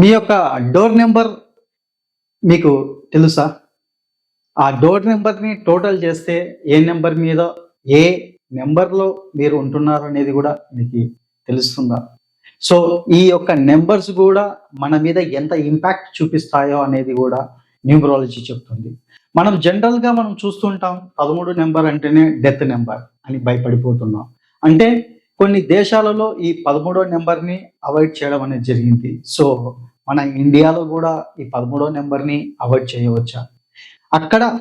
మీ యొక్క door number మీకు తెలుసా? ఆ డోర్ నెంబర్ని టోటల్ చేస్తే ఏ నెంబర్ మీద ఏ నెంబర్లో మీరు ఉంటున్నారు అనేది కూడా మీకు తెలుస్తుందా? సో ఈ యొక్క నెంబర్స్ కూడా మన మీద ఎంత ఇంపాక్ట్ చూపిస్తాయో అనేది కూడా న్యూమరాలజీ చెప్తుంది. మనం జనరల్గా మనం చూస్తుంటాం పదమూడు నెంబర్ అంటేనే డెత్ నెంబర్ అని భయపడిపోతున్నాం. అంటే కొన్ని దేశాలలో ఈ పదమూడో నెంబర్ని అవాయిడ్ చేయడం అనేది జరిగింది. సో మన ఇండియాలో కూడా ఈ పదమూడో నెంబర్ని అవాయిడ్ చేయవచ్చా? అక్కడ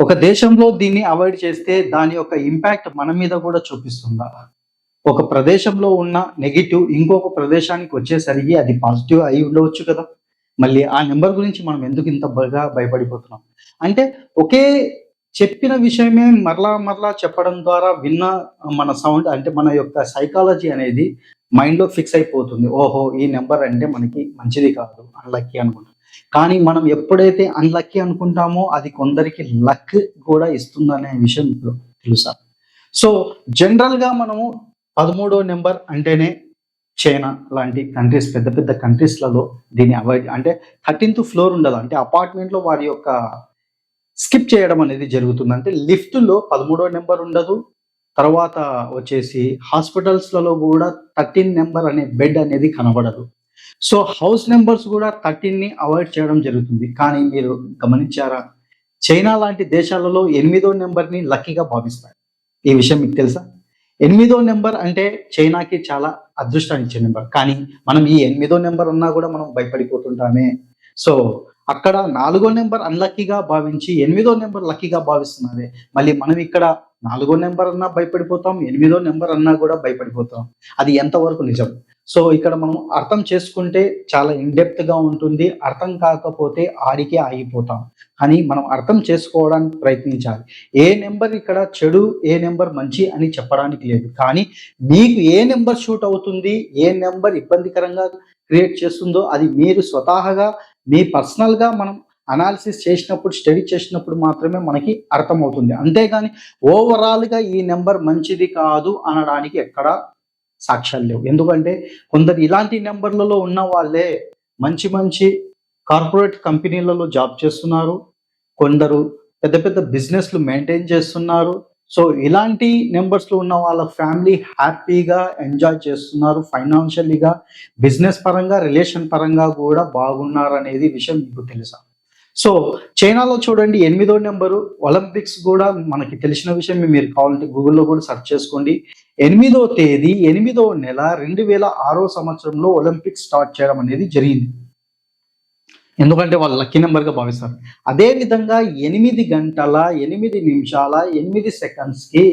ఒక దేశంలో దీన్ని అవాయిడ్ చేస్తే దాని యొక్క ఇంపాక్ట్ మన మీద కూడా చూపిస్తుందా? ఒక ప్రదేశంలో ఉన్న నెగిటివ్ ఇంకొక ప్రదేశానికి వచ్చేసరికి అది పాజిటివ్ అయి ఉండవచ్చు కదా? మళ్ళీ ఆ నెంబర్ గురించి మనం ఎందుకు ఇంత బాగా భయపడిపోతున్నాం? అంటే ఒకే చెప్పిన విషయమే మరలా మరలా చెప్పడం ద్వారా విన్న మన సౌండ్ అంటే మన యొక్క సైకాలజీ అనేది మైండ్లో ఫిక్స్ అయిపోతుంది. ఓహో ఈ నెంబర్ అంటే మనకి మంచిది కాదు అన్లక్కీ అనుకుంటాం. కానీ మనం ఎప్పుడైతే అన్లక్కీ అనుకుంటామో అది కొందరికి లక్ కూడా ఇస్తుందనే విషయం తెలుసా? సో జనరల్గా మనము పదమూడో నెంబర్ అంటేనే చైనా లాంటి కంట్రీస్ పెద్ద పెద్ద కంట్రీస్లలో దీన్ని అవాయిడ్ అంటే థర్టీన్త్ ఫ్లోర్ ఉండదు అంటే అపార్ట్మెంట్లో వారి యొక్క స్కిప్ చేయడం అనేది జరుగుతుంది. అంటే లిఫ్ట్లో పదమూడో నెంబర్ ఉండదు. తర్వాత వచ్చేసి హాస్పిటల్స్లలో కూడా థర్టీన్ నెంబర్ అనే బెడ్ అనేది కనబడదు. సో హౌస్ నెంబర్స్ కూడా థర్టీన్ని అవాయిడ్ చేయడం జరుగుతుంది. కానీ మీరు గమనించారా? చైనా లాంటి దేశాలలో ఎనిమిదో నెంబర్ని లక్కీగా భావిస్తారు. ఈ విషయం మీకు తెలుసా? ఎనిమిదో నెంబర్ అంటే చైనాకి చాలా అదృష్టాన్ని ఇచ్చే నెంబర్. కానీ మనం ఈ ఎనిమిదో నెంబర్ ఉన్నా కూడా మనం భయపడిపోతుంటామే. సో అక్కడ నాలుగో నెంబర్ అన్లక్కీగా భావించి ఎనిమిదో నెంబర్ లక్కీగా భావిస్తున్నారే మళ్ళీ మనం ఇక్కడ నాలుగో నెంబర్ అన్నా భయపడిపోతాం ఎనిమిదో నెంబర్ అన్నా కూడా భయపడిపోతాం. అది ఎంతవరకు నిజం? సో ఇక్కడ మనం అర్థం చేసుకుంటే చాలా ఇన్డెప్త్గా ఉంటుంది. అర్థం కాకపోతే ఆడికే ఆగిపోతాం. అని మనం అర్థం చేసుకోవడానికి ప్రయత్నించాలి. ఏ నెంబర్ ఇక్కడ చెడు ఏ నెంబర్ మంచి అని చెప్పడానికి లేదు. కానీ మీకు ఏ నెంబర్ షూట్ అవుతుంది ఏ నెంబర్ ఇబ్బందికరంగా క్రియేట్ చేస్తుందో అది మీరు స్వతహాగా మీ పర్సనల్గా మనం అనాలిసిస్ చేసినప్పుడు స్టడీ చేసినప్పుడు మాత్రమే మనకి అర్థమవుతుంది. అంతేగాని ఓవరాల్గా ఈ నెంబర్ మంచిది కాదు అనడానికి ఎక్కడ సాక్ష్యాలు లేవు. ఎందుకంటే కొందరు ఇలాంటి నెంబర్లలో ఉన్న వాళ్ళే మంచి మంచి కార్పొరేట్ కంపెనీలలో జాబ్ చేస్తున్నారు. కొందరు పెద్ద పెద్ద బిజినెస్లు మెయింటైన్ చేస్తున్నారు. సో ఇలాంటి నెంబర్స్లో ఉన్న వాళ్ళ ఫ్యామిలీ హ్యాపీగా ఎంజాయ్ చేస్తున్నారు. ఫైనాన్షియలీగా బిజినెస్ పరంగా రిలేషన్ పరంగా కూడా బాగున్నారు అనేది విషయం మీకు తెలుసా? సో చైనాలో చూడండి ఎనిమిదో నెంబరు ఒలింపిక్స్ కూడా మనకి తెలిసిన విషయం మీరు కావాలంటే గూగుల్లో కూడా సెర్చ్ చేసుకోండి. ఎనిమిదో తేదీ ఎనిమిదో నెల రెండు వేల ఆరో సంవత్సరంలో ఒలింపిక్స్ స్టార్ట్ చేయడం అనేది జరిగింది. ఎందుకంటే వాళ్ళు లక్కీ నెంబర్గా భావిస్తారు. అదేవిధంగా ఎనిమిది గంటల ఎనిమిది నిమిషాల ఎనిమిది సెకండ్స్కి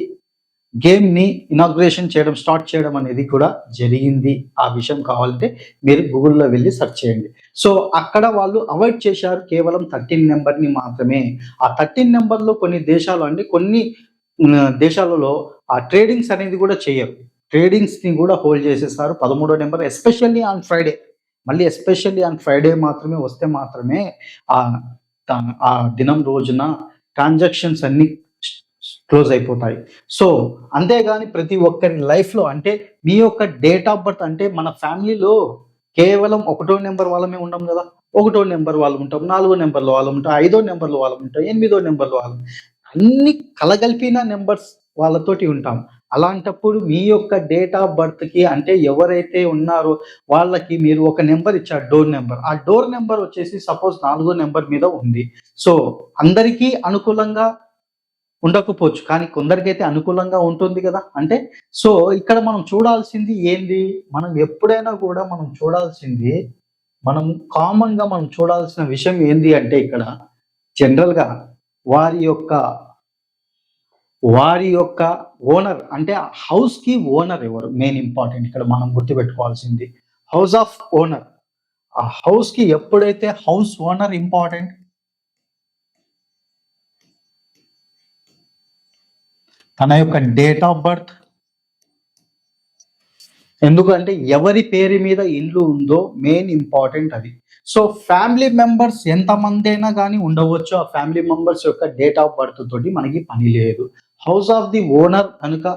గేమ్ని ఇనాగ్రేషన్ చేయడం స్టార్ట్ చేయడం అనేది కూడా జరిగింది. ఆ విషయం కావాలంటే మీరు గూగుల్లో వెళ్ళి సెర్చ్ చేయండి. సో అక్కడ వాళ్ళు అవాయిడ్ చేశారు కేవలం థర్టీన్ నెంబర్ని మాత్రమే. ఆ థర్టీన్ నెంబర్లో కొన్ని దేశాలు అంటే కొన్ని దేశాలలో ఆ ట్రేడింగ్స్ అనేది కూడా చేయరు. ట్రేడింగ్స్ని కూడా హోల్డ్ చేసేస్తారు పదమూడో నెంబర్ ఎస్పెషల్లీ ఆన్ ఫ్రైడే మళ్ళీ ఎస్పెషల్లీ ఆన్ ఫ్రైడే మాత్రమే వస్తే మాత్రమే ఆ ఆ దినం రోజున ట్రాన్సాక్షన్స్ అన్ని క్లోజ్ అయిపోతాయి. సో అంతేగాని ప్రతి ఒక్కరి లైఫ్లో అంటే మీ యొక్క డేట్ ఆఫ్ బర్త్ అంటే మన ఫ్యామిలీలో కేవలం ఒకటో నెంబర్ వాళ్ళమే ఉండం కదా. ఒకటో నెంబర్ వాళ్ళు ఉంటాం నాలుగో నెంబర్లో వాళ్ళు ఉంటాం ఐదో నెంబర్లో వాళ్ళు ఉంటాం ఎనిమిదో నెంబర్లో వాళ్ళు అన్ని కలగలిపిన నెంబర్స్ వాళ్ళతోటి ఉంటాం. అలాంటప్పుడు మీ యొక్క డేట్ ఆఫ్ బర్త్కి అంటే ఎవరైతే ఉన్నారో వాళ్ళకి మీరు ఒక నెంబర్ ఇచ్చారు డోర్ నెంబర్ ఆ డోర్ నెంబర్ వచ్చేసి సపోజ్ నాలుగో నెంబర్ మీద ఉంది. సో అందరికీ అనుకూలంగా ఉండకపోవచ్చు. కానీ కొందరికైతే అనుకూలంగా ఉంటుంది కదా. అంటే సో ఇక్కడ మనం చూడాల్సింది ఏంది? మనం ఎప్పుడైనా కూడా మనం చూడాల్సింది మనం కామన్గా మనం చూడాల్సిన విషయం ఏంది అంటే ఇక్కడ జనరల్గా వారి యొక్క వారి యొక్క ఓనర్ అంటే హౌస్కి ఓనర్ ఎవరు? మెయిన్ ఇంపార్టెంట్ ఇక్కడ మనం గుర్తుపెట్టుకోవాల్సింది. House of owner. ఆ హౌస్కి ఎప్పుడైతే హౌస్ ఓనర్ ఇంపార్టెంట్? తన యొక్క డేట్ ఆఫ్ బర్త్. ఎందుకంటే ఎవరి పేరు మీద ఇల్లు ఉందో మెయిన్ ఇంపార్టెంట్ అది. సో ఫ్యామిలీ మెంబర్స్ ఎంతమంది అయినా కానీ ఉండవచ్చు. ఆ ఫ్యామిలీ మెంబర్స్ యొక్క డేట్ ఆఫ్ బర్త్ తోటి మనకి పని లేదు. హౌస్ ఆఫ్ ది ఓనర్ కనుక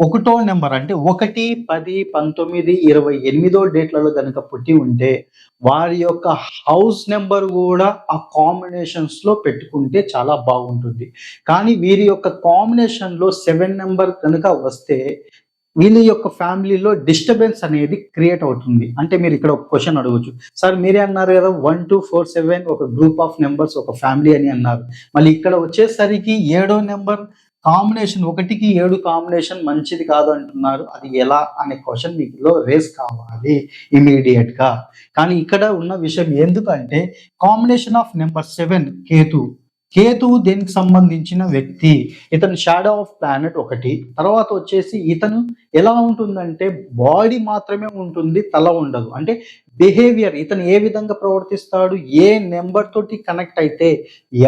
ఒకటో నెంబర్ అంటే ఒకటి పది పంతొమ్మిది ఇరవై ఎనిమిదో డేట్లలో కనుక పుట్టి ఉంటే వారి యొక్క హౌస్ నెంబర్ కూడా ఆ కాంబినేషన్స్లో పెట్టుకుంటే చాలా బాగుంటుంది. కానీ వీరి యొక్క కాంబినేషన్లో సెవెన్ నెంబర్ కనుక వస్తే వీళ్ళ యొక్క ఫ్యామిలీలో డిస్టర్బెన్స్ అనేది క్రియేట్ అవుతుంది. అంటే మీరు ఇక్కడ ఒక క్వశ్చన్ అడగచ్చు. సార్ మీరే అన్నారు కదా వన్ టూ ఫోర్ సెవెన్ ఒక గ్రూప్ ఆఫ్ నెంబర్స్ ఒక ఫ్యామిలీ అని అన్నారు. మళ్ళీ ఇక్కడ వచ్చేసరికి ఏడో నెంబర్ కాంబినేషన్ ఒకటికి ఏడు కాంబినేషన్ మంచిది కాదు అంటున్నారు. అది ఎలా అనే క్వశ్చన్ మీకులో రేస్ కావాలి ఇమీడియట్గా కానీ ఇక్కడ ఉన్న విషయం ఎందుకంటే combination of number seven Ketu కేతువు దేనికి సంబంధించిన వ్యక్తి? ఇతను షాడో ఆఫ్ ప్లానెట్ ఒకటి. తర్వాత వచ్చేసి ఇతను ఎలా ఉంటుందంటే బాడీ మాత్రమే ఉంటుంది తల ఉండదు. అంటే బిహేవియర్ ఇతను ఏ విధంగా ప్రవర్తిస్తాడు ఏ నెంబర్ తోటి కనెక్ట్ అయితే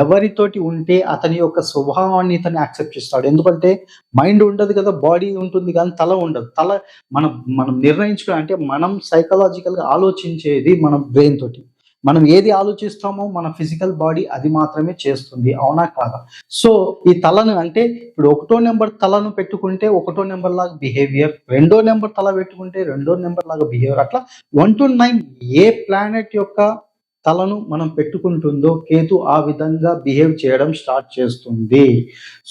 ఎవరితోటి ఉంటే అతని యొక్క స్వభావాన్ని ఇతను యాక్సెప్ట్ చేస్తాడు. ఎందుకంటే మైండ్ ఉండదు కదా బాడీ ఉంటుంది కానీ తల ఉండదు. తల మనం మనం నిర్ణయించుకో అంటే మనం సైకలాజికల్గా గా ఆలోచించేది మన బ్రెయిన్ తోటి. మనం ఏది ఆలోచిస్తామో మన ఫిజికల్ బాడీ అది మాత్రమే చేస్తుంది అవునా కాదా? సో ఈ తలను అంటే ఇప్పుడు ఒకటో నెంబర్ తలను పెట్టుకుంటే ఒకటో నెంబర్ లాగా బిహేవియర్ రెండో నెంబర్ తల పెట్టుకుంటే రెండో నెంబర్ లాగా బిహేవియర్ అట్లా వన్ టు నైన్ ఏ ప్లానెట్ యొక్క తలను మనం పెట్టుకుంటుందో కేతు ఆ విధంగా బిహేవ్ చేయడం స్టార్ట్ చేస్తుంది.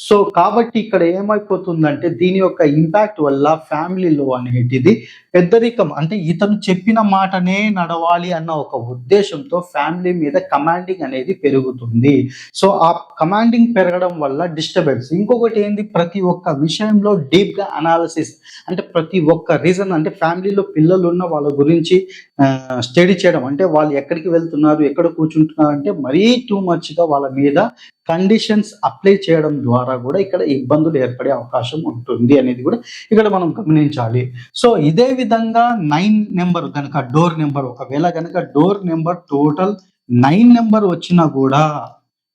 సో కాబట్టి ఇక్కడ ఏమైపోతుందంటే దీని యొక్క ఇంపాక్ట్ వల్ల ఫ్యామిలీలో అనేటిది పెద్దరికం అంటే ఇతను చెప్పిన మాటనే నడవాలి అన్న ఒక ఉద్దేశంతో ఫ్యామిలీ మీద కమాండింగ్ అనేది పెరుగుతుంది. సో ఆ కమాండింగ్ పెరగడం వల్ల డిస్టర్బెన్స్. ఇంకొకటి ఏంది? ప్రతి ఒక్క విషయంలో డీప్గా అనాలిసిస్ అంటే ప్రతి ఒక్క రీజన్ అంటే ఫ్యామిలీలో పిల్లలు ఉన్న వాళ్ళ గురించి స్టడీ చేయడం. అంటే వాళ్ళు ఎక్కడికి వెళ్తున్నారు? ఎక్కడ కూర్చుంటున్నారు అంటే మరీ టూ మచ్గా వాళ్ళ మీద కండిషన్స్ అప్లై చేయడం ద్వారా కూడా ఇక్కడ ఇబ్బందులు ఏర్పడే అవకాశం ఉంటుంది అనేది కూడా ఇక్కడ మనం గమనించాలి. సో ఇదే విధంగా నైన్ నెంబర్ కనుక డోర్ నెంబర్ ఒకవేళ కనుక door number total nine number వచ్చినా కూడా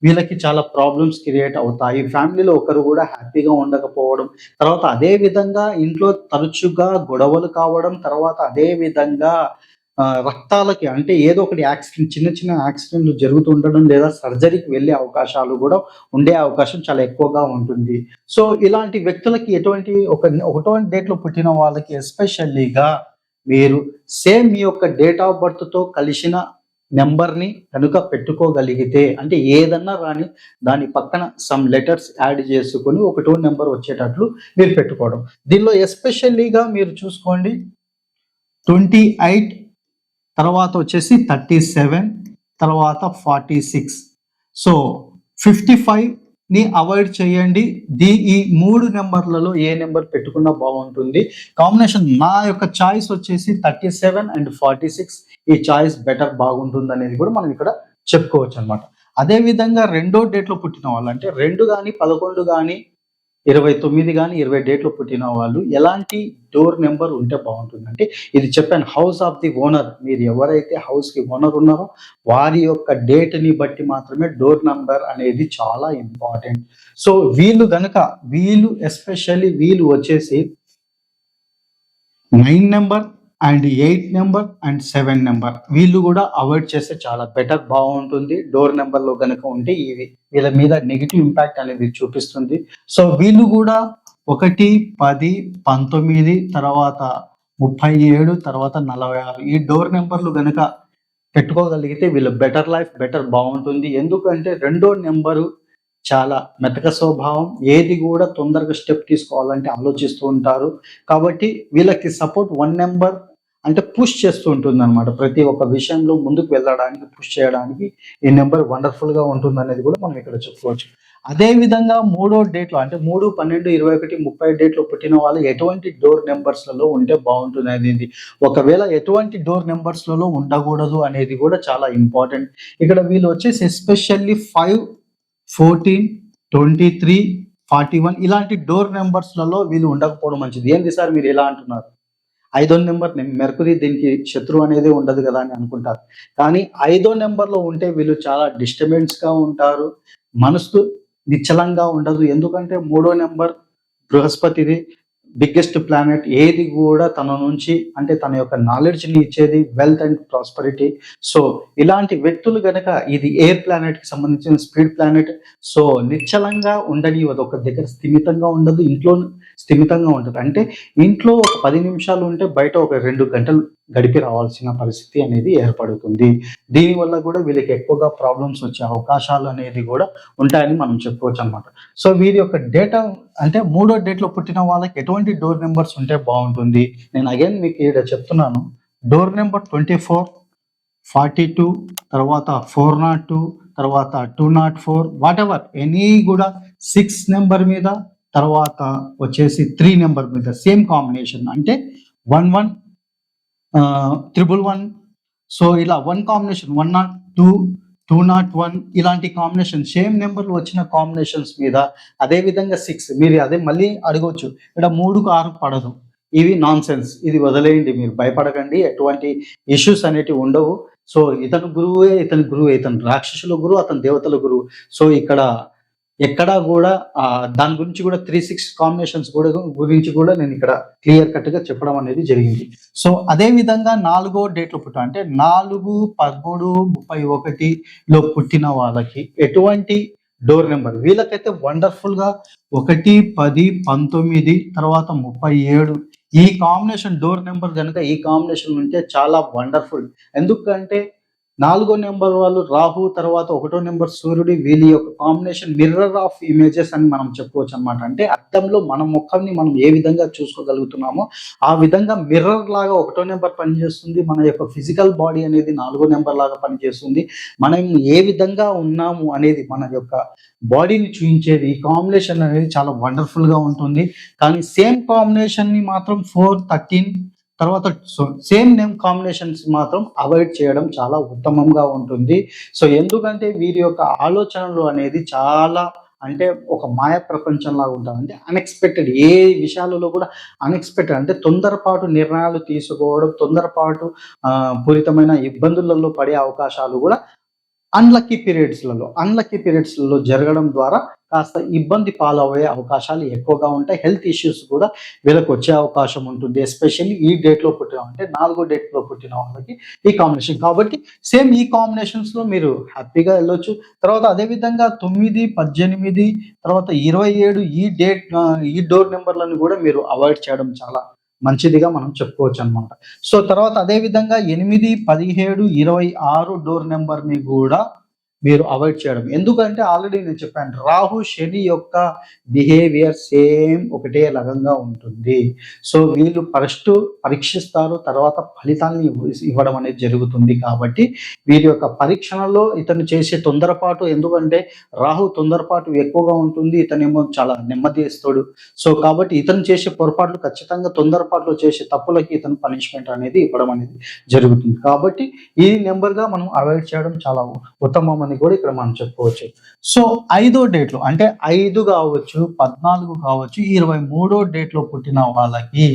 వీళ్ళకి చాలా ప్రాబ్లమ్స్ క్రియేట్ అవుతాయి. ఫ్యామిలీలో ఒకరు కూడా హ్యాపీగా ఉండకపోవడం తర్వాత అదే విధంగా ఇంట్లో తరచుగా గొడవలు కావడం తర్వాత అదే విధంగా రక్తాలకి అంటే ఏదో ఒకటి యాక్సిడెంట్ చిన్న చిన్న యాక్సిడెంట్లు జరుగుతూ ఉండడం లేదా సర్జరీకి వెళ్ళే అవకాశాలు కూడా ఉండే అవకాశం చాలా ఎక్కువగా ఉంటుంది. సో ఇలాంటి వ్యక్తులకి ఎటువంటి ఒక ఒకటో డేట్లో పుట్టిన వాళ్ళకి ఎస్పెషల్లీగా మీరు సేమ్ మీ యొక్క డేట్ ఆఫ్ బర్త్తో కలిసిన నెంబర్ని కనుక పెట్టుకోగలిగితే అంటే ఏదన్నా రాని దాని పక్కన సమ్ లెటర్స్ యాడ్ చేసుకొని ఒక టోన్ నెంబర్ వచ్చేటట్లు మీరు పెట్టుకోవడం. దీనిలో ఎస్పెషల్లీగా మీరు చూసుకోండి ట్వంటీ ఎయిట్ తర్వాత వచ్చేసి థర్టీ సెవెన్ తర్వాత ఫార్టీ సిక్స్. సో ఫిఫ్టీ ఫైవ్ని అవాయిడ్ చేయండి. దీ ఈ మూడు నెంబర్లలో ఏ నెంబర్ పెట్టుకున్నా బాగుంటుంది. కాంబినేషన్ నా యొక్క చాయిస్ వచ్చేసి thirty seven and forty six. ఈ చాయిస్ బెటర్ బాగుంటుంది అనేది కూడా మనం ఇక్కడ చెప్పుకోవచ్చు అనమాట అదే విధంగా రెండో డేట్లో పుట్టిన వాళ్ళు అంటే రెండు కానీ పదకొండు కానీ ఇరవై తొమ్మిది కానీ ఇరవై డేట్లో పుట్టిన వాళ్ళు ఎలాంటి డోర్ నెంబర్ ఉంటే బాగుంటుంది? అంటే ఇది చెప్పాను హౌస్ ఆఫ్ ది ఓనర్. మీరు ఎవరైతే హౌస్కి ఓనర్ ఉన్నారో వారి యొక్క డేట్ని బట్టి మాత్రమే డోర్ నెంబర్ అనేది చాలా ఇంపార్టెంట్. సో వీళ్ళు గనక వీళ్ళు ఎస్పెషల్లీ వీళ్ళు వచ్చేసి nine number and eight number and seven number. వీళ్ళు కూడా అవాయిడ్ చేస్తే చాలా బెటర్ బాగుంటుంది. డోర్ నెంబర్లో ఉంటే ఇది వీళ్ళ మీద నెగిటివ్ ఇంపాక్ట్ అనేది చూపిస్తుంది. సో వీళ్ళు కూడా ఒకటి పది పంతొమ్మిది తర్వాత ముప్పై ఏడు తర్వాత నలభై ఆరు. ఈ డోర్ నెంబర్లు కనుక పెట్టుకోగలిగితే వీళ్ళ బెటర్ లైఫ్ బెటర్ బాగుంటుంది. ఎందుకంటే రెండో నెంబరు చాలా మెతక స్వభావం. ఏది కూడా తొందరగా స్టెప్ తీసుకోవాలంటే ఆలోచిస్తూ ఉంటారు. కాబట్టి వీళ్ళకి సపోర్ట్ వన్ నెంబర్ అంటే పుష్ చేస్తూ ఉంటుంది అనమాట ప్రతి ఒక్క విషయంలో ముందుకు వెళ్ళడానికి పుష్ చేయడానికి ఈ నెంబర్ వండర్ఫుల్గా ఉంటుంది అనేది కూడా మనం ఇక్కడ చెప్పుకోవచ్చు. అదే విధంగా మూడో డేట్లో అంటే మూడు పన్నెండు ఇరవై ఒకటి ముప్పై డేట్లో పుట్టిన వాళ్ళు ఎటువంటి డోర్ నెంబర్స్లలో ఉంటే బాగుంటుంది అనేది ఒకవేళ ఎటువంటి డోర్ నెంబర్స్లలో ఉండకూడదు అనేది కూడా చాలా ఇంపార్టెంట్. ఇక్కడ వీళ్ళు వచ్చేసి especially five fourteen twenty three forty one ఇలాంటి డోర్ నెంబర్స్లలో వీళ్ళు ఉండకపోవడం మంచిది. ఏంది సార్ మీరు ఎలా అంటున్నారు? ఐదో నెంబర్ మెర్కురీ దీనికి శత్రువు అనేది ఉండదు కదా అని అనుకుంటారు. కానీ ఐదో నెంబర్లో ఉంటే వీళ్ళు చాలా డిస్టర్బెన్స్గా ఉంటారు మనసు నిశ్చలంగా ఉండదు. ఎందుకంటే మూడో నెంబర్ బృహస్పతిది బిగ్గెస్ట్ ప్లానెట్ ఏది కూడా తన నుంచి అంటే తన యొక్క నాలెడ్జ్ని ఇచ్చేది వెల్త్ అండ్ ప్రాస్పరిటీ సో ఇలాంటి వ్యక్తులు గనక ఇది ఎయిర్ ప్లానెట్కి సంబంధించిన స్పీడ్ ప్లానెట్ సో నిశ్చలంగా ఉండని ఒక దగ్గర స్థిమితంగా ఉండదు ఇంట్లో స్థిమితంగా ఉంటుంది అంటే ఇంట్లో ఒక పది నిమిషాలు ఉంటే బయట ఒక రెండు గంటలు గడిపి రావాల్సిన పరిస్థితి అనేది ఏర్పడుతుంది. దీనివల్ల కూడా వీళ్ళకి ఎక్కువగా ప్రాబ్లమ్స్ వచ్చే అవకాశాలు అనేది కూడా ఉంటాయని మనం చెప్పుకోవచ్చు అనమాట సో వీరి యొక్క డేటా అంటే మూడో డేట్లో పుట్టిన వాళ్ళకి ఎటువంటి డోర్ నెంబర్స్ ఉంటే బాగుంటుంది? నేను అగైన్ మీకు ఇక్కడ చెప్తున్నాను. Door number twenty four forty two తర్వాత ఫోర్ నాట్ టూ తర్వాత two not four whatever any కూడా సిక్స్ నెంబర్ మీద తర్వాత వచ్చేసి త్రీ నెంబర్ మీద సేమ్ కాంబినేషన్ అంటే one one triple one so ఇలా one combination one not two two not one ఇలాంటి కాంబినేషన్ సేమ్ నెంబర్లు వచ్చిన కాంబినేషన్స్ మీద అదే విధంగా సిక్స్ మీరు అదే మళ్ళీ అడగవచ్చు ఇక్కడ మూడుకు ఆరు పడదు. ఇవి నాన్ సెన్స్ ఇది వదిలేయండి మీరు. భయపడకండి. ఎటువంటి ఇష్యూస్ అనేటివి ఉండవు. సో ఇతను గురువే ఇతని గురువు ఇతను రాక్షసుల గురువు అతని దేవతల గురువు. సో ఇక్కడ ఎక్కడా కూడా దాని గురించి కూడా త్రీ సిక్స్ కాంబినేషన్స్ కూడా గురించి కూడా నేను ఇక్కడ క్లియర్ కట్గా చెప్పడం అనేది జరిగింది. సో అదే విధంగా నాలుగో డేట్లో పుట్టిన అంటే నాలుగు పదమూడు ముప్పై ఒకటిలో పుట్టిన వాళ్ళకి ఎటువంటి డోర్ నెంబర్ వీళ్ళకైతే వండర్ఫుల్గా ఒకటి పది పంతొమ్మిది తర్వాత ముప్పై ఏడు. ఈ కాంబినేషన్ డోర్ నెంబర్ కనుక ఈ కాంబినేషన్ ఉంటే చాలా వండర్ఫుల్ ఎందుకంటే నాలుగో నెంబర్ వాళ్ళు రాహు తర్వాత ఒకటో నెంబర్ సూర్యుడి వీళ్ళ యొక్క కాంబినేషన్ మిర్రర్ ఆఫ్ ఇమేజెస్ అని మనం చెప్పుకోవచ్చు అనమాట అంటే అద్దంలో మన ముఖంని మనం ఏ విధంగా చూసుకోగలుగుతున్నామో ఆ విధంగా మిర్రర్ లాగా ఒకటో నెంబర్ పనిచేస్తుంది. మన యొక్క ఫిజికల్ బాడీ అనేది నాలుగో నెంబర్ లాగా పనిచేస్తుంది. మనం ఏ విధంగా ఉన్నాము అనేది మన యొక్క బాడీని చూపించేది ఈ కాంబినేషన్ అనేది చాలా వండర్ఫుల్గా ఉంటుంది. కానీ సేమ్ కాంబినేషన్ని మాత్రం ఫోర్ థర్టీన్ తర్వాత సేమ్ నేమ్ కాంబినేషన్స్ మాత్రం అవాయిడ్ చేయడం చాలా ఉత్తమంగా ఉంటుంది. సో ఎందుకంటే వీరి యొక్క ఆలోచనలు అనేది చాలా అంటే ఒక మాయ ప్రపంచంలాగా ఉంటుంది అంటే అన్ఎక్స్పెక్టెడ్ ఏ విషయాలలో కూడా అన్ఎక్స్పెక్టెడ్ అంటే తొందరపాటు నిర్ణయాలు తీసుకోవడం తొందరపాటు పూరితమైన ఇబ్బందులలో పడే అవకాశాలు కూడా అన్లక్కీ పీరియడ్స్లలో అన్లక్కీ పీరియడ్స్లలో జరగడం ద్వారా కాస్త ఇబ్బంది పాలయ్యే అవకాశాలు ఎక్కువగా ఉంటాయి. హెల్త్ ఇష్యూస్ కూడా వీళ్ళకి వచ్చే అవకాశం ఉంటుంది. ఎస్పెషల్లీ ఈ డేట్లో పుట్టిన అంటే నాలుగో డేట్లో పుట్టిన వాళ్ళకి ఈ కాంబినేషన్ కాబట్టి సేమ్ ఈ కాంబినేషన్స్లో మీరు హ్యాపీగా వెళ్ళొచ్చు. తర్వాత అదే విధంగా తొమ్మిది పద్దెనిమిది తర్వాత ఇరవై ఏడు ఈ డేట్ ఈ డోర్ నెంబర్లను కూడా మీరు అవాయిడ్ చేయడం చాలా మంచిదిగా మనం చెప్పుకోవచ్చు అనమాట సో తర్వాత అదే విధంగా ఎనిమిది పదిహేడు ఇరవై ఆరు డోర్ నెంబర్ని కూడా మీరు అవాయిడ్ చేయడం. ఎందుకంటే ఆల్రెడీ నేను చెప్పాను రాహు శని యొక్క బిహేవియర్ సేమ్ ఒకటే రకంగా ఉంటుంది. సో వీళ్ళు ఫస్ట్ పరీక్షిస్తారు తర్వాత ఫలితాన్ని ఇవ్వడం అనేది జరుగుతుంది కాబట్టి వీరి యొక్క పరీక్షణలో ఇతను చేసే తొందరపాటు ఎందుకంటే రాహు తొందరపాటు ఎక్కువగా ఉంటుంది ఇతనేమో చాలా నెమ్మదిస్తాడు సో కాబట్టి ఇతను చేసే పొరపాట్లు ఖచ్చితంగా తొందరపాట్లు చేసే తప్పులకి ఇతను పనిష్మెంట్ అనేది ఇవ్వడం అనేది జరుగుతుంది. కాబట్టి ఈ నెంబర్గా మనం అవాయిడ్ చేయడం చాలా ఉత్తమం అని కూడా ఇక్కడ మనం చెప్పుకోవచ్చు. సో ఐదో డేట్లో అంటే ఐదు కావచ్చు పద్నాలుగు కావచ్చు ఇరవై మూడో డేట్లో పుట్టిన వాళ్ళకి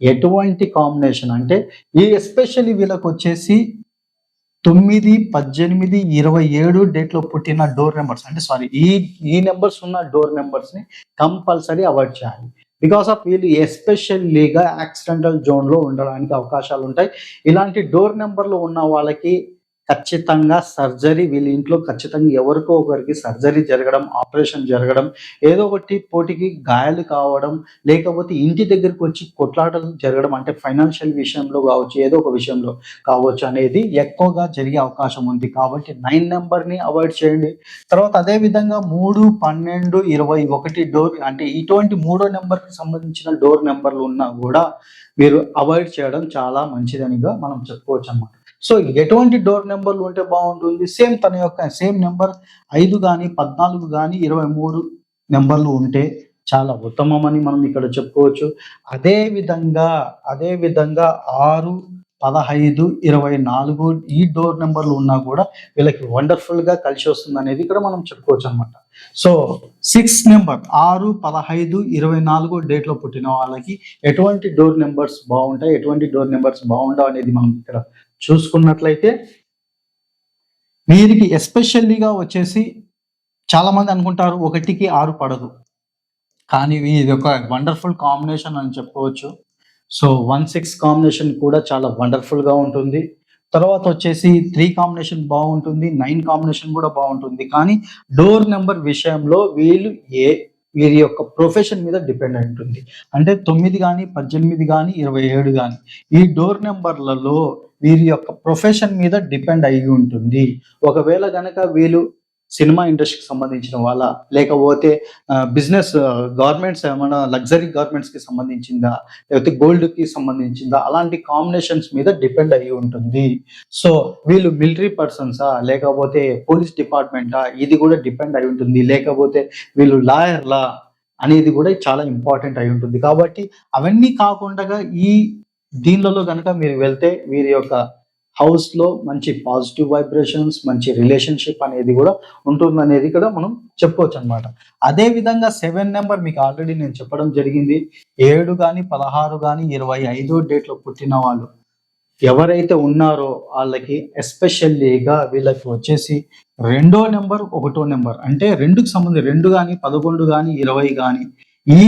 ఎటువంటి కాంబినేషన్ అంటే ఈ ఎస్పెషల్లీ వీళ్ళకి వచ్చేసి తొమ్మిది పద్దెనిమిది ఇరవై ఏడు డేట్లో పుట్టిన డోర్ నెంబర్స్. అంటే సారీ ఈ ఈ నెంబర్స్ ఉన్న డోర్ నెంబర్స్ని కంపల్సరీ అవాయిడ్ చేయాలి. బికాస్ ఆఫ్ వీళ్ళు ఎస్పెషల్లీగా యాక్సిడెంటల్ జోన్లో ఉండడానికి అవకాశాలు ఉంటాయి. ఇలాంటి డోర్ నెంబర్లు ఉన్న వాళ్ళకి ఖచ్చితంగా సర్జరీ వీళ్ళ ఇంట్లో ఖచ్చితంగా ఎవరికో ఒకరికి సర్జరీ జరగడం ఆపరేషన్ జరగడం ఏదో ఒకటి పోటీకి గాయాలు కావడం లేకపోతే ఇంటి దగ్గరికి వచ్చి కొట్లాటలు జరగడం అంటే ఫైనాన్షియల్ విషయంలో కావచ్చు ఏదో ఒక విషయంలో కావచ్చు అనేది ఎక్కువగా జరిగే అవకాశం ఉంది. కాబట్టి నైన్ నెంబర్ని అవాయిడ్ చేయండి. తర్వాత అదే విధంగా మూడు పన్నెండు ఇరవై ఒకటి డోర్ అంటే ఇటువంటి మూడో నెంబర్కి సంబంధించిన డోర్ నెంబర్లు ఉన్నా కూడా మీరు అవాయిడ్ చేయడం చాలా మంచిదనిగా మనం చెప్పుకోవచ్చు అన్నమాట సో ఎటువంటి డోర్ నెంబర్లు ఉంటే బాగుంటుంది? సేమ్ తన యొక్క సేమ్ నెంబర్ ఐదు కానీ పద్నాలుగు కానీ ఇరవై మూడు నెంబర్లు ఉంటే చాలా ఉత్తమమని మనం ఇక్కడ చెప్పుకోవచ్చు. అదే విధంగా అదే విధంగా ఆరు పదహైదు ఇరవై నాలుగు ఈ డోర్ నెంబర్లు ఉన్నా కూడా వీళ్ళకి వండర్ఫుల్గా కలిసి వస్తుంది అనేది ఇక్కడ మనం చెప్పుకోవచ్చు అనమాట సో సిక్స్ నెంబర్ ఆరు పదహైదు ఇరవై నాలుగు డేట్లో పుట్టిన వాళ్ళకి ఎటువంటి డోర్ నెంబర్స్ బాగుంటాయి ఎటువంటి డోర్ నెంబర్స్ బాగుంటాయి అనేది మనం ఇక్కడ చూసుకున్నట్లయితే వీరికి ఎస్పెషల్లీగా వచ్చేసి చాలా మంది అనుకుంటారు ఒకటికి ఆరు పడదు. కానీ ఇది ఒక వండర్ఫుల్ కాంబినేషన్ అని చెప్పుకోవచ్చు. సో వన్ సిక్స్ కాంబినేషన్ కూడా చాలా వండర్ఫుల్గా ఉంటుంది. తర్వాత వచ్చేసి త్రీ కాంబినేషన్ బాగుంటుంది నైన్ కాంబినేషన్ కూడా బాగుంటుంది. కానీ డోర్ నెంబర్ విషయంలో వీళ్ళు ఏ వీరి యొక్క ప్రొఫెషన్ మీద డిపెండ్ అయి ఉంటుంది. అంటే తొమ్మిది కానీ పద్దెనిమిది కానీ ఇరవై ఏడు కానీ ఈ డోర్ నెంబర్లలో వీరి యొక్క ప్రొఫెషన్ మీద డిపెండ్ అయి ఉంటుంది. ఒకవేళ కనుక వీళ్ళు సినిమా ఇండస్ట్రీకి సంబంధించిన వాళ్ళ లేకపోతే బిజినెస్ గవర్నమెంట్స్ ఏమైనా లగ్జరీ గార్మెంట్స్కి సంబంధించిందా లేకపోతే గోల్డ్కి సంబంధించిందా అలాంటి కాంబినేషన్స్ మీద డిపెండ్ అయి ఉంటుంది. సో వీళ్ళు మిలిటరీ పర్సన్సా లేకపోతే పోలీస్ డిపార్ట్మెంటా ఇది కూడా డిపెండ్ అయి ఉంటుంది. లేకపోతే వీళ్ళు లాయర్లా అనేది కూడా చాలా ఇంపార్టెంట్ అయి ఉంటుంది. కాబట్టి అవన్నీ కాకుండా ఈ దీనిలో కనుక మీరు వెళ్తే వీరి యొక్క హౌస్లో మంచి పాజిటివ్ వైబ్రేషన్స్ మంచి రిలేషన్షిప్ అనేది కూడా ఉంటుంది అనేది కూడా మనం చెప్పుకోవచ్చు అనమాట అదే విధంగా సెవెన్ నెంబర్ మీకు ఆల్రెడీ నేను చెప్పడం జరిగింది. ఏడు కానీ పదహారు కానీ ఇరవై ఐదో డేట్లో పుట్టిన వాళ్ళు ఎవరైతే ఉన్నారో వాళ్ళకి ఎస్పెషల్లీగా వీళ్ళకి వచ్చేసి రెండో నెంబర్ ఒకటో నెంబర్. అంటే రెండుకు సంబంధించి రెండు కానీ పదకొండు కానీ ఇరవై కానీ ఈ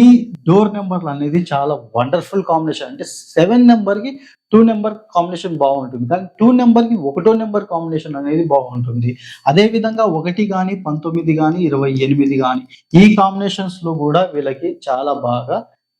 డోర్ నెంబర్లు అనేది చాలా వండర్ఫుల్ కాంబినేషన్ అంటే సెవెన్ నెంబర్కి టూ నెంబర్ కాంబినేషన్ బాగుంటుంది. కానీ టూ నెంబర్కి ఒకటో నెంబర్ కాంబినేషన్ అనేది బాగుంటుంది. అదే విధంగా ఒకటి కానీ పంతొమ్మిది కానీ ఇరవై ఎనిమిది కానీ ఈ కాంబినేషన్స్లో కూడా వీళ్ళకి చాలా బాగా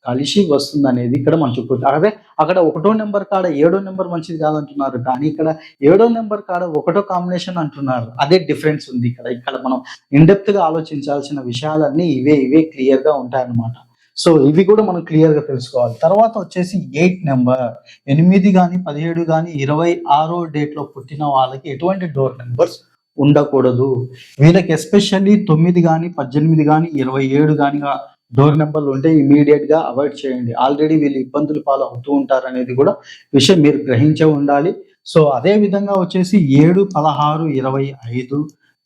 కలిసి వస్తుంది అనేది ఇక్కడ మనం చెప్పుకోవచ్చు. అదే అక్కడ ఒకటో నెంబర్ కాడ ఏడో నెంబర్ మంచిది కాదంటున్నారు కానీ ఇక్కడ ఏడో నెంబర్ కాడ ఒకటో కాంబినేషన్ అంటున్నారు. అదే డిఫరెన్స్ ఉంది ఇక్కడ. ఇక్కడ మనం ఇన్డెప్త్గా ఆలోచించాల్సిన విషయాలన్నీ ఇవే ఇవే క్లియర్గా ఉంటాయన్నమాట. సో ఇవి కూడా మనం క్లియర్గా తెలుసుకోవాలి. తర్వాత వచ్చేసి ఎయిట్ నెంబర్ ఎనిమిది కానీ పదిహేడు కానీ ఇరవై ఆరో డేట్లో పుట్టిన వాళ్ళకి ఎటువంటి డోర్ నెంబర్స్ ఉండకూడదు. వీళ్ళకి ఎస్పెషల్లీ తొమ్మిది కానీ పద్దెనిమిది కానీ ఇరవై ఏడు కానీ డోర్ నెంబర్లు ఉంటే ఇమీడియట్గా అవాయిడ్ చేయండి. ఆల్రెడీ వీళ్ళు ఇబ్బందులు పాలు అవుతూ ఉంటారు అనేది కూడా విషయం మీరు గ్రహించే ఉండాలి. సో అదే విధంగా వచ్చేసి ఏడు పదహారు ఇరవై ఐదు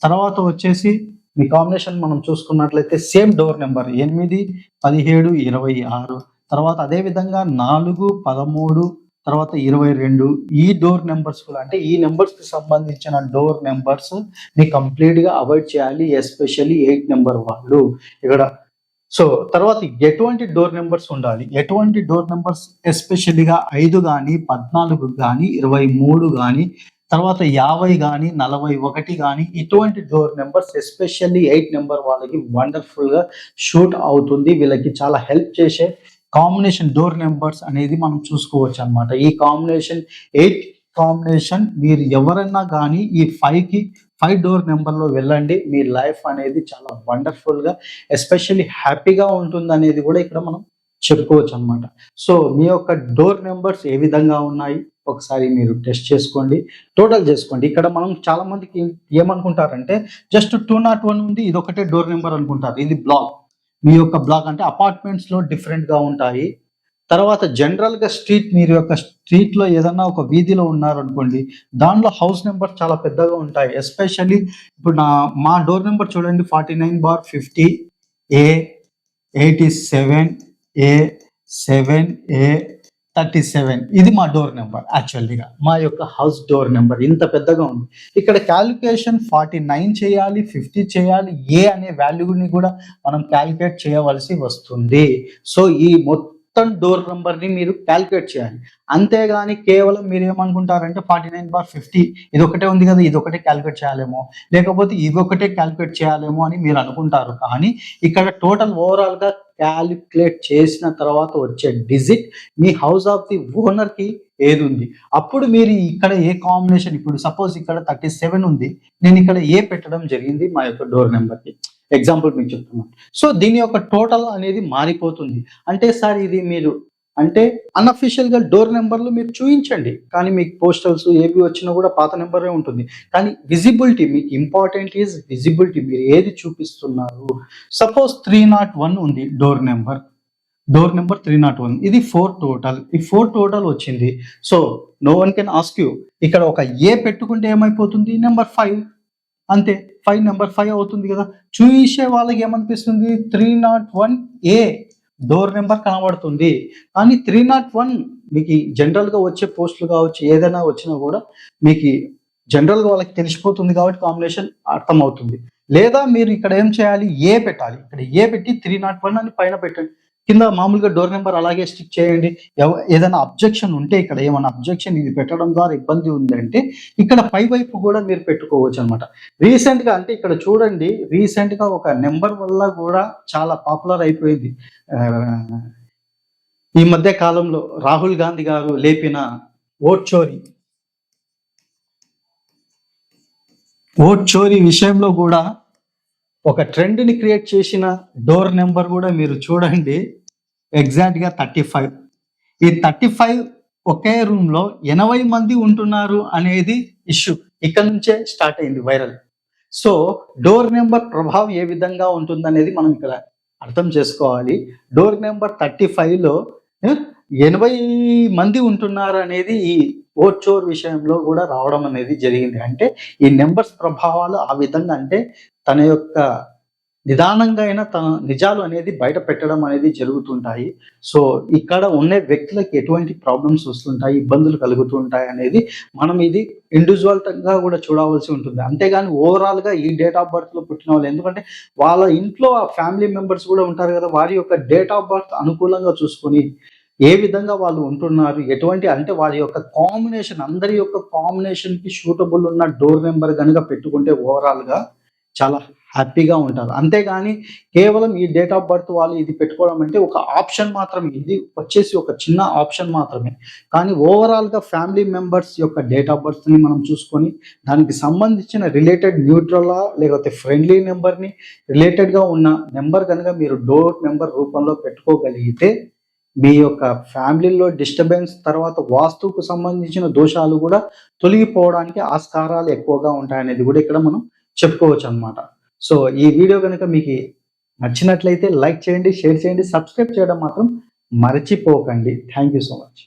తర్వాత వచ్చేసి మీ కాంబినేషన్ మనం చూసుకున్నట్లయితే సేమ్ డోర్ నెంబర్ ఎనిమిది పదిహేడు ఇరవై ఆరు తర్వాత అదే విధంగా నాలుగు పదమూడు తర్వాత ఇరవై రెండు ఈ డోర్ నెంబర్స్ కూడా అంటే ఈ నెంబర్స్కి సంబంధించిన డోర్ నెంబర్స్ని కంప్లీట్గా అవాయిడ్ చేయాలి. ఎస్పెషల్లీ ఎయిట్ నెంబర్ వాళ్ళు. ఇక్కడ సో తర్వాత ఎటువంటి డోర్ నెంబర్స్ ఉండాలి? ఎటువంటి డోర్ నెంబర్స్ ఎస్పెషల్గా ఐదు కానీ పద్నాలుగు కానీ ఇరవై మూడు కానీ తర్వాత యాభై కానీ నలభై ఒకటి కానీ ఇటువంటి door numbers especially eight number వాళ్ళకి వండర్ఫుల్గా షూట్ అవుతుంది. వీళ్ళకి చాలా హెల్ప్ చేసే కాంబినేషన్ డోర్ నెంబర్స్ అనేది మనం చూసుకోవచ్చు అన్నమాట. ఈ కాంబినేషన్ ఎయిట్ కాంబినేషన్ మీరు ఎవరైనా కానీ ఈ ఫైవ్కి ఫైవ్ డోర్ నెంబర్లో వెళ్ళండి. మీ లైఫ్ అనేది చాలా వండర్ఫుల్గా ఎస్పెషల్లీ హ్యాపీగా ఉంటుంది అనేది కూడా ఇక్కడ మనం చెప్పుకోవచ్చు అన్నమాట సో మీ యొక్క డోర్ నెంబర్స్ ఏ విధంగా ఉన్నాయి? ఒకసారి మీరు టెస్ట్ చేసుకోండి. టోటల్ చేసుకోండి. ఇక్కడ మనం చాలా మందికి ఏమనుకుంటారంటే జస్ట్ టూ నాట్ వన్ ఉంది ఇది ఒకటే డోర్ నెంబర్ అనుకుంటారు. ఇది బ్లాక్. మీ యొక్క బ్లాక్ అంటే అపార్ట్మెంట్స్లో డిఫరెంట్గా ఉంటాయి. తర్వాత జనరల్గా స్ట్రీట్ మీరు యొక్క స్ట్రీట్లో ఏదన్నా ఒక వీధిలో ఉన్నారు అనుకోండి దానిలో హౌస్ నెంబర్ చాలా పెద్దగా ఉంటాయి. ఎస్పెషల్లీ ఇప్పుడు నా మా డోర్ నెంబర్ చూడండి forty nine bar fifty A eighty seven A seven A thirty seven ఇది మా డోర్ నెంబర్ యాక్చువల్లీగా మా యొక్క హౌస్ డోర్ నెంబర్ ఇంత పెద్దగా ఉంది. ఇక్కడ క్యాలిక్యులేషన్ ఫార్టీ నైన్ చేయాలి ఫిఫ్టీ చేయాలి ఏ అనే వాల్యూని కూడా మనం క్యాలిక్యులేట్ చేయవలసి వస్తుంది. సో ఈ మొత్తం డోర్ నెంబర్ని మీరు క్యాలిక్యులేట్ చేయాలి. అంతేగాని కేవలం మీరు ఏమనుకుంటారంటే ఫార్టీ నైన్ బార్ ఫిఫ్టీ ఇది ఒకటే ఉంది కదా ఇది ఒకటే క్యాలిక్యులేట్ చేయాలేమో. లేకపోతే ఇదొకటే ఒకటే క్యాలిక్యులేట్ చేయాలేమో అని మీరు అనుకుంటారు. కానీ ఇక్కడ టోటల్ ఓవరాల్గా క్యాలిక్యులేట్ చేసిన తర్వాత వచ్చే డిజిట్ మీ హౌస్ ఆఫ్ ది ఓనర్కి ఏది ఉంది? అప్పుడు మీరు ఇక్కడ ఏ కాంబినేషన్ ఇప్పుడు సపోజ్ ఇక్కడ థర్టీ సెవెన్ ఉంది నేను ఇక్కడ ఏ పెట్టడం జరిగింది? మా యొక్క డోర్ నెంబర్కి. ఎగ్జాంపుల్ మీకు చెప్తున్నాను సో దీని యొక్క టోటల్ అనేది మారిపోతుంది. అంటే సార్ ఇది మీరు అంటే అన్అఫీషియల్గా డోర్ నెంబర్లు మీరు చూపించండి కానీ మీకు పోస్టల్స్ ఏవి వచ్చినా కూడా పాత నెంబరే ఉంటుంది. కానీ విజిబిలిటీ మీకు ఇంపార్టెంట్ ఈజ్ విజిబిలిటీ మీరు ఏది చూపిస్తున్నారు? సపోజ్ త్రీ నాట్ వన్ ఉంది door number door number three nought one ఇది ఫోర్ టోటల్ ఈ ఫోర్ టోటల్ వచ్చింది. So no one can ask you ఇక్కడ ఒక ఏ పెట్టుకుంటే ఏమైపోతుంది? నెంబర్ ఫైవ్ అంతే ఫైవ్ నెంబర్ ఫైవ్ అవుతుంది కదా. చూసే వాళ్ళకి ఏమనిపిస్తుంది? Three nought one A door number కనబడుతుంది. కానీ త్రీ నాట్ వన్ మీకు జనరల్గా వచ్చే పోస్టులు కావచ్చు ఏదైనా వచ్చినా కూడా మీకు జనరల్గా వాళ్ళకి తెలిసిపోతుంది కాబట్టి కాంబినేషన్ అర్థమవుతుంది. లేదా మీరు ఇక్కడ ఏం చేయాలి? ఏ పెట్టాలి. ఇక్కడ ఏ పెట్టి త్రీ నాట్ వన్ అని పైన పెట్టండి. కింద మామూలుగా డోర్ నెంబర్ అలాగే స్టిక్ చేయండి. ఏదైనా అబ్జెక్షన్ ఉంటే ఇక్కడ ఏమైనా అబ్జెక్షన్ ఇది పెట్టడం ద్వారా ఇబ్బంది ఉందంటే ఇక్కడ పై వైపు కూడా మీరు పెట్టుకోవచ్చు అనమాట రీసెంట్గా అంటే ఇక్కడ చూడండి రీసెంట్గా ఒక నెంబర్ వల్ల కూడా చాలా పాపులర్ అయిపోయింది. ఈ మధ్య కాలంలో రాహుల్ గాంధీ గారు లేపిన ఓట్ చోరీ. ఓట్ చోరీ విషయంలో కూడా ఒక ట్రెండ్ని క్రియేట్ చేసిన డోర్ నెంబర్ కూడా మీరు చూడండి. ఎగ్జాక్ట్గా థర్టీ ఫైవ్. ఈ థర్టీ ఫైవ్ ఒకే రూమ్లో ఎనభై మంది ఉంటున్నారు అనేది ఇష్యూ. ఇక్కడ నుంచే స్టార్ట్ అయింది వైరల్. సో డోర్ నెంబర్ ప్రభావం ఏ విధంగా ఉంటుందనేది మనం ఇక్కడ అర్థం చేసుకోవాలి. డోర్ నెంబర్ థర్టీ ఫైవ్లో ఎనభై మంది ఉంటున్నారు అనేది ఈ ఓట్ చోర్ విషయంలో కూడా రావడం అనేది జరిగింది. అంటే ఈ నెంబర్స్ ప్రభావాలు ఆ విధంగా అంటే తన యొక్క నిదానంగా అయినా తన నిజాలు అనేది బయట పెట్టడం అనేది జరుగుతుంటాయి. సో ఇక్కడ ఉండే వ్యక్తులకు ఎటువంటి ప్రాబ్లమ్స్ వస్తుంటాయి ఇబ్బందులు కలుగుతుంటాయి అనేది మనం ఇది ఇండివిజువల్గా కూడా చూడవలసి ఉంటుంది. అంతేగాని ఓవరాల్గా ఈ డేట్ ఆఫ్ బర్త్లో పుట్టిన వాళ్ళు ఎందుకంటే వాళ్ళ ఇంట్లో ఆ ఫ్యామిలీ మెంబర్స్ కూడా ఉంటారు కదా వారి యొక్క డేట్ ఆఫ్ బర్త్ అనుకూలంగా చూసుకొని ఏ విధంగా వాళ్ళు ఉంటున్నారు ఎటువంటి అంటే వారి యొక్క కాంబినేషన్ అందరి యొక్క కాంబినేషన్కి సూటబుల్ ఉన్న డోర్ నెంబర్ కనుక పెట్టుకుంటే ఓవరాల్గా చాలా హ్యాపీగా ఉంటారు. అంతేగాని కేవలం ఈ డేట్ ఆఫ్ బర్త్ వాళ్ళు ఇది పెట్టుకోవడం అంటే ఒక ఆప్షన్ మాత్రమే. ఇది వచ్చేసి ఒక చిన్న ఆప్షన్ మాత్రమే. కానీ ఓవరాల్గా ఫ్యామిలీ మెంబర్స్ యొక్క డేట్ ఆఫ్ బర్త్ని మనం చూసుకొని దానికి సంబంధించిన రిలేటెడ్ న్యూట్రలా లేకపోతే ఫ్రెండ్లీ నెంబర్ని రిలేటెడ్గా ఉన్న నెంబర్ కనుక మీరు డోర్ నెంబర్ రూపంలో పెట్టుకోగలిగితే మీ యొక్క ఫ్యామిలీలో డిస్టర్బెన్స్ తర్వాత వాస్తుకు సంబంధించిన దోషాలు కూడా తొలగిపోవడానికి ఆస్కారాలు ఎక్కువగా ఉంటాయనేది కూడా ఇక్కడ మనం చెప్పుకోవచ్చు అన్నమాట. సో ఈ వీడియో కనుక మీకు నచ్చినట్లయితే లైక్ చేయండి షేర్ చేయండి సబ్స్క్రైబ్ చేయడం మాత్రం మర్చిపోకండి. Thank you so much.